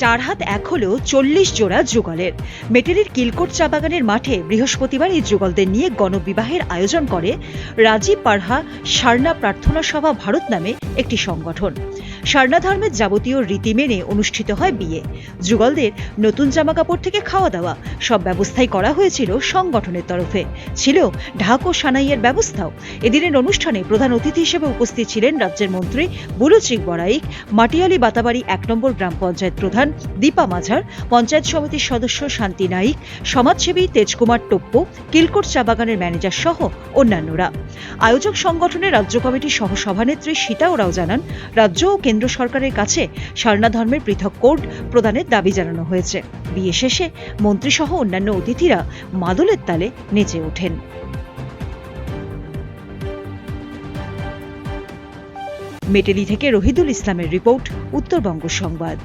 চার হাত এক হলেও চল্লিশ জোড়া যুগলের। মেটেরির কিলকোট চা বাগানের মাঠে বৃহস্পতিবার এই যুগলদের নিয়ে গণবিবাহের আয়োজন করে রাজীব পারহা সারনা প্রার্থনা সভা ভারত নামে একটি সংগঠন। সারনা ধর্মের যাবতীয় রীতি মেনে অনুষ্ঠিত হয় বিয়ে। যুগলদের নতুন জামাকাপড় থেকে খাওয়া দাওয়া সব ব্যবস্থাই করা হয়েছিল সংগঠনের তরফে। ছিল ঢাক ও সানাইয়ের ব্যবস্থাও। এদিনের অনুষ্ঠানে প্রধান অতিথি হিসেবে উপস্থিত ছিলেন রাজ্যের মন্ত্রী বুলুচিক বড়াইক, মাটিয়ালি বাতাবাড়ি এক নম্বর গ্রাম পঞ্চায়েত প্রধান দীপা মাঝার, পঞ্চায়েত সমিতির সদস্য শান্তি নাইক, সমাজসেবী তেজকুমার টোপ্প, কিলকোট চা বাগানের ম্যানেজার সহ অন্যান্যরা। আয়োজক সংগঠনের রাজ্য কমিটির সহ সভানেত্রী সীতা ওরাও জানান, রাজ্য ও কেন্দ্র সরকারের কাছে সারনা ধর্মের পৃথক কোড প্রদানের দাবি জানানো হয়েছে। বিয়ে শেষে মন্ত্রীসহ অন্যান্য অতিথিরা মাদলের তালে নেচে ওঠেন। মেটেলি থেকে রহিদুল ইসলামের রিপোর্ট, উত্তরবঙ্গ সংবাদ।